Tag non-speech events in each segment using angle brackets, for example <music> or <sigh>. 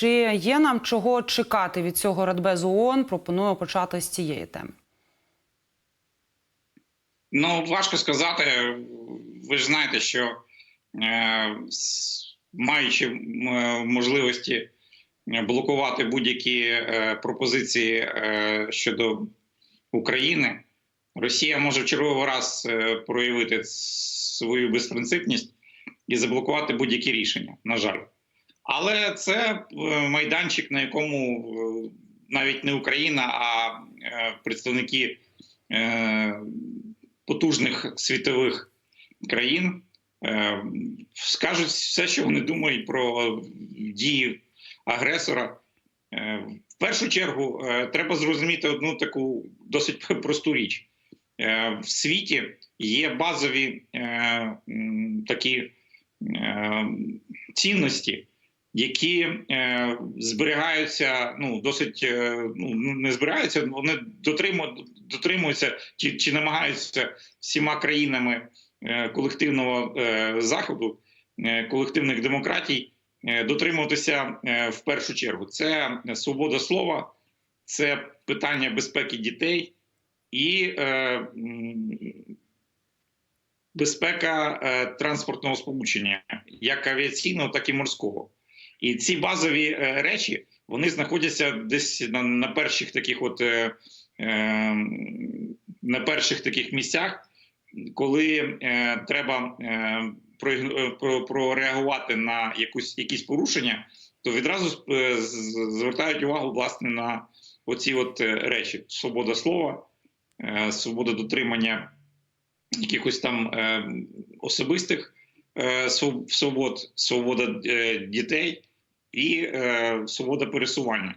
Чи є нам чого чекати від цього Радбезу ООН? Пропоную почати з цієї теми. Ну, важко сказати. Ви ж знаєте, що е, маючи е, можливості блокувати будь-які е, пропозиції е, щодо України, Росія може в черговий раз е, проявити свою безпринципність і заблокувати будь-які рішення, на жаль. Але це е, майданчик, на якому е, навіть не Україна, а е, представники потужних світових країн скажуть все, що вони думають про дії агресора. В першу чергу треба зрозуміти одну таку досить <laughs> просту річ. В світі є базові такі цінності, які е, зберігаються, ну досить е, ну не зберігаються, вони дотримують, дотримуються чи, чи намагаються всіма країнами е, колективного е, заходу, е, колективних демократій е, дотримуватися е, в першу чергу. Це свобода слова, це питання безпеки дітей і е, безпека е, транспортного сполучення, як авіаційного, так і морського. І ці базові е, речі вони знаходяться десь на, на перших таких, от е, е, на перших таких місцях, коли е, треба е, про, про, прореагувати на якусь якісь порушення, то відразу е, звертають увагу власне на оці от е, речі: свобода слова, е, свобода дотримання якихось там е, особистих е, свобод, свобода е, дітей і е, свобода пересування.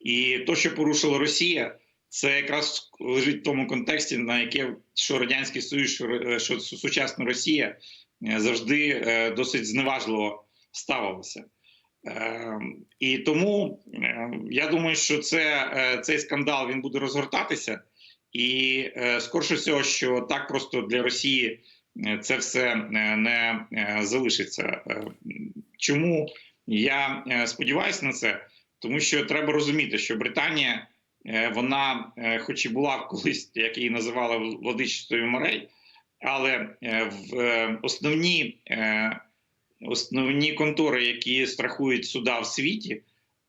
І то, що порушила Росія, це якраз лежить в тому контексті, на яке що радянський союз, що, що сучасна Росія е, завжди е, досить зневажливо ставилася. Е, І тому е, я думаю, що це, е, цей скандал він буде розгортатися, і е, скорше всього, що так просто для Росії е, це все е, не е, залишиться. Е, Чому я е, сподіваюся на це? Тому що треба розуміти, що Британія е, вона, е, хоч і була <laughs> колись, як її називали владичествою морей, але в основні, основні контори, які страхують суда в світі,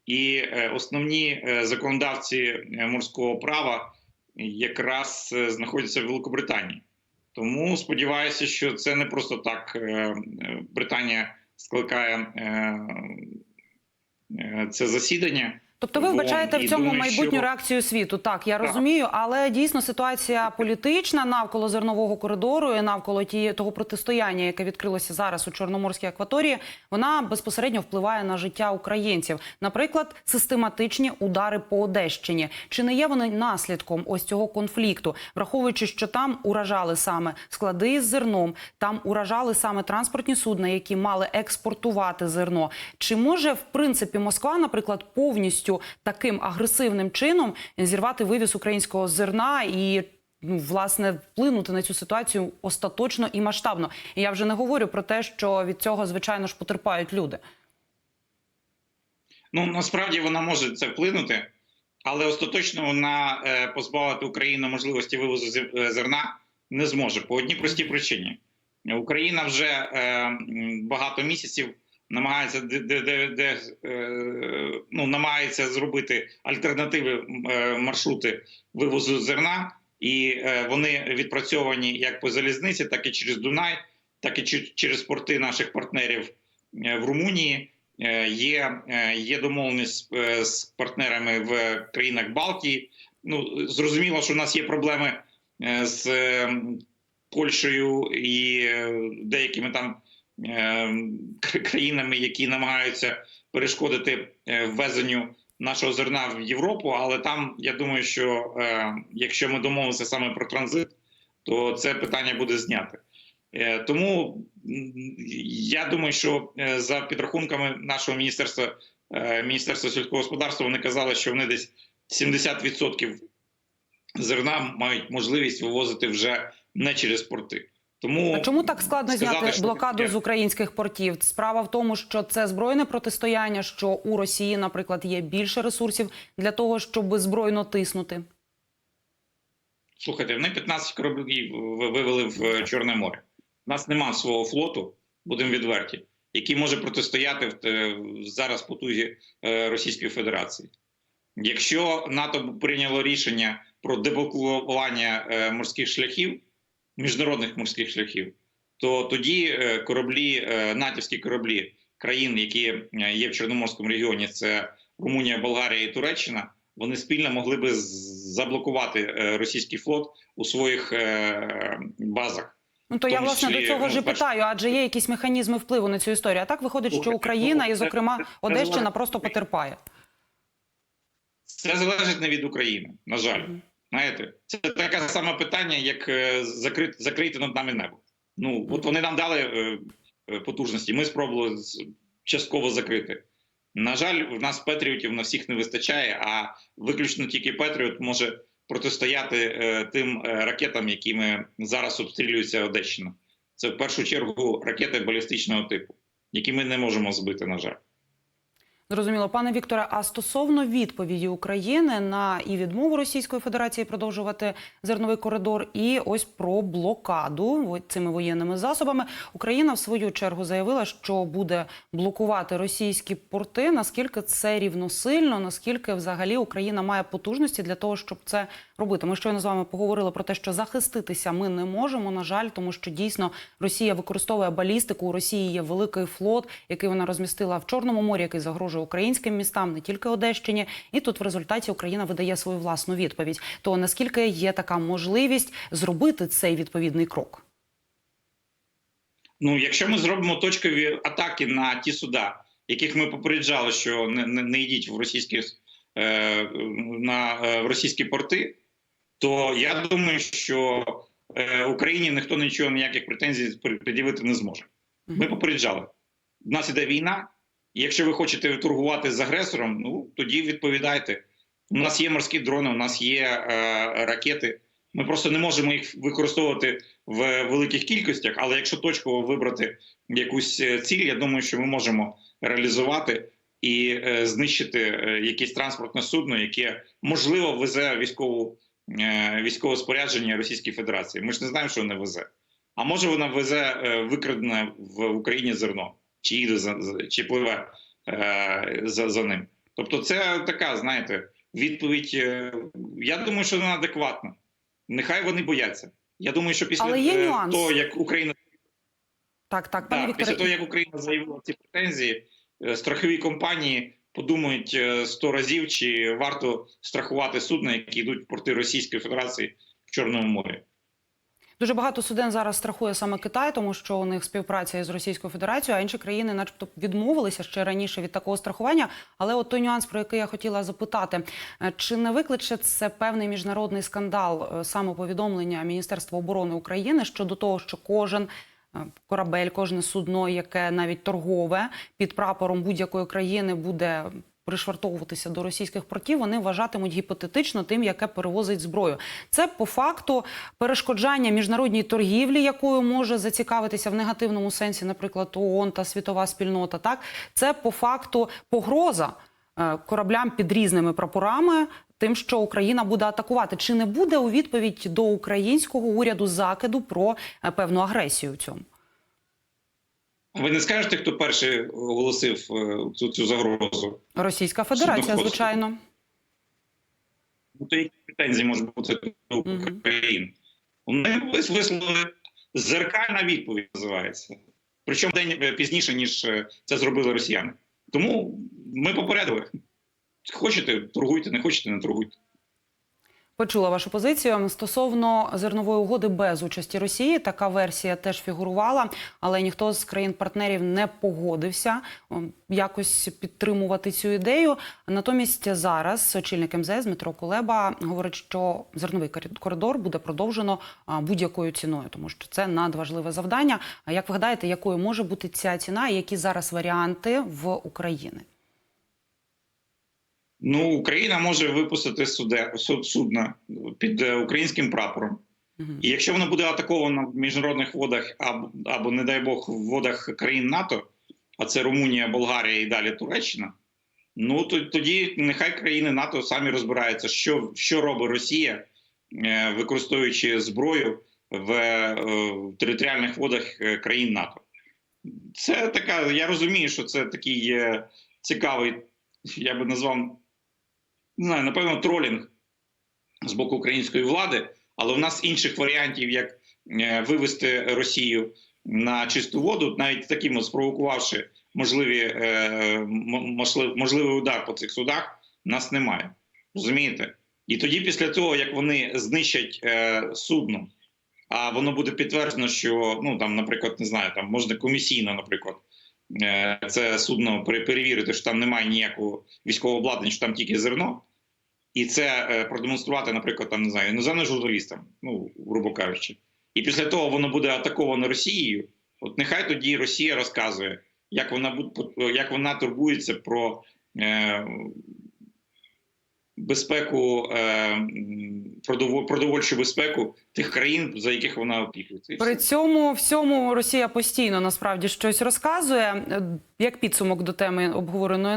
і основні законодавці морського права якраз знаходяться в Великобританії. Тому сподіваюся, що це не просто так Британія скликає е, е, це засідання. Тобто ви вбачаєте в цьому майбутню реакцію світу? Так, я розумію, але дійсно ситуація політична навколо зернового коридору і навколо ті, того протистояння, яке відкрилося зараз у Чорноморській акваторії, вона безпосередньо впливає на життя українців. Наприклад, систематичні удари по Одещині. Чи не є вони наслідком ось цього конфлікту, враховуючи, що там уражали саме склади з зерном, там уражали саме транспортні судна, які мали експортувати зерно. Чи може в принципі Москва, наприклад, повністю таким агресивним чином зірвати вивіз українського зерна і ну, власне вплинути на цю ситуацію остаточно і масштабно? І я вже не говорю про те, що від цього звичайно ж потерпають люди. Ну насправді вона може це вплинути, але остаточно вона е, позбавити Україну можливості вивозу е, зерна не зможе по одній простій причині. Україна вже е, багато місяців намагається де, де, де, е, ну, намагається зробити альтернативи е, маршрути вивозу зерна, і е, вони відпрацьовані як по залізниці, так і через Дунай, так і через порти наших партнерів в Румунії. Є, є домовленість з партнерами в країнах Балтії. Ну зрозуміло, що в нас є проблеми з Польщею і деякими там країнами, які намагаються перешкодити е, ввезенню нашого зерна в Європу. Але там я думаю, що е, якщо ми домовимося саме про транзит, то це питання буде знято. Е, Тому я думаю, що за підрахунками нашого міністерства міністерства сільського господарства вони казали, що вони десь 70% зерна мають можливість вивозити вже не через порти. Тому А чому так складно сказати, зняти блокаду таке- з українських портів? Справа в тому, що це збройне протистояння, що у Росії, наприклад, є більше ресурсів для того, щоб збройно тиснути. Слухайте, вони 15 кораблів вивели в е, Чорне море. У нас нема свого флоту, будемо відверті, який може протистояти зараз потузі е, Російської Федерації. Якщо НАТО прийняло рішення про деблокування е, морських шляхів, міжнародних морських шляхів, то тоді е, кораблі, е, натівські кораблі країн, які е, є в Чорноморському регіоні, це Румунія, Болгарія і Туреччина, вони спільно могли би заблокувати російський флот у своїх базах. Ну то я власне до цього ну, ж питаю, адже є якісь механізми впливу на цю історію. А так виходить, що Україна ну, і, зокрема, це- це Одещина просто потерпає. Це залежить не від України, на жаль. Знаєте, це таке саме питання, як е, закрити, закрити над нами небо. Ну от вони нам дали е, е, потужності. Ми спробували частково закрити. На жаль, в нас Петріотів на всіх не вистачає, а виключно тільки Петріот може протистояти тим ракетам, якими зараз обстрілюється Одещина. Це в першу чергу ракети балістичного типу, які ми не можемо збити, на жаль. Зрозуміло, пане Вікторе. А стосовно відповіді України на і відмову Російської Федерації продовжувати зерновий коридор, і ось про блокаду цими воєнними засобами, Україна в свою чергу заявила, що буде блокувати російські порти. Наскільки це рівносильно? Наскільки взагалі Україна має потужності для того, щоб це робити? Ми щойно з вами поговорили про те, що захиститися ми не можемо. На жаль, тому що дійсно Росія використовує балістику. У Росії є великий флот, який вона розмістила в Чорному морі, який загрожує українським містам, не тільки Одещині. І тут в результаті Україна видає свою власну відповідь. То наскільки є така можливість зробити цей відповідний крок? Ну, якщо ми зробимо точкові атаки на ті суда, яких ми попереджали, що не, не, не йдіть в російські е, на е, в російські порти, то я думаю, що е, Україні ніхто нічого ніяких претензій пред'явити не зможе. Ми попереджали. У нас іде війна, і якщо ви хочете торгувати з агресором, ну тоді відповідайте. У нас є морські дрони, у нас є е, ракети. Ми просто не можемо їх використовувати в великих кількостях, але якщо точково вибрати якусь е, ціль, я думаю, що ми можемо реалізувати і е, знищити е, якесь транспортне судно, яке можливо везе військову е, військове спорядження Російської Федерації. Ми ж не знаємо, що вона везе. А може вона везе е, викрадене в Україні зерно, чи їде за чи пливе е, за, за ним. Тобто, це така, знаєте, відповідь. е, Я думаю, що вона адекватна. Нехай вони бояться. Я думаю, що після Але є е, того, як Україна Так, так, пане так, Вікторе. після того, як Україна заявила ці претензії, е, страхові компанії подумають сто разів, чи варто страхувати судна, які йдуть в порти Російської Федерації в Чорному морі. Дуже багато суден зараз страхує саме Китай, тому що у них співпраця із Російською Федерацією, а інші країни, начебто, відмовилися ще раніше від такого страхування. Але от той нюанс, про який я хотіла запитати, е, чи не викличе це певний міжнародний скандал е, саме повідомлення Міністерства оборони України щодо того, що кожен е, корабель, кожне судно, яке навіть торгове під прапором будь-якої країни буде пришвартовуватися до російських портів, вони вважатимуть гіпотетично тим, яке перевозить зброю. Це по факту перешкоджання міжнародній торгівлі, якою може зацікавитися в негативному сенсі, наприклад, ООН та світова спільнота. Так це по факту погроза е, кораблям під різними прапорами. Тим, що Україна буде атакувати, чи не буде у відповідь до українського уряду закиду про е, певну агресію цьому? Ви не скажете, хто перший оголосив е, цю, цю загрозу? Російська Федерація, звичайно. Ну, то які претензії можуть бути до України? Вони висловили зеркальна відповідь, називається. Причому день е, пізніше, ніж е, це зробили росіяни. Тому ми попередили. Хочете, торгуйте, не хочете, не торгуйте. Почула вашу позицію стосовно зернової угоди без участі Росії. Така версія теж фігурувала, але ніхто з країн-партнерів не погодився якось підтримувати цю ідею. Натомість зараз очільник МЗС Дмитро Кулеба говорить, що зерновий корид- коридор буде продовжено будь-якою ціною, тому що це надважливе завдання. Як ви гадаєте, якою може бути ця ціна, і які зараз варіанти в України? Ну, Україна може випустити суде, судна під е, українським прапором. І якщо воно буде атаковано в міжнародних водах або, або не дай Бог, в водах країн НАТО, а це Румунія, Болгарія і далі Туреччина, ну то тоді нехай країни НАТО самі розбираються, що, що робить Росія, е, використовуючи зброю в, е, в територіальних водах країн НАТО. Це така, я розумію, що це такий цікавий, я би назвав, не знаю, напевно, тролінг з боку української влади, але в нас інших варіантів, як е, вивести Росію на чисту воду, навіть таким спровокувавши можливі, е, можливий удар по цих судах, нас немає. Розумієте? І тоді, після того, як вони знищать е, судно, а воно буде підтверджено, що ну там, наприклад, не знаю, там можна комісійно, наприклад, це судно пере- перевірити, що там немає ніякого військового обладнання, що там тільки зерно, і це е, продемонструвати, наприклад, там не знаю, іноземним журналістам, ну грубо кажучи. І після того воно буде атаковано Росією. От нехай тоді Росія розказує, як вона як вона турбується про е, безпеку, е, продовольчу безпеку тих країн, за яких вона опікується. При цьому всьому Росія постійно насправді щось розказує. Е, Як підсумок до теми обговореної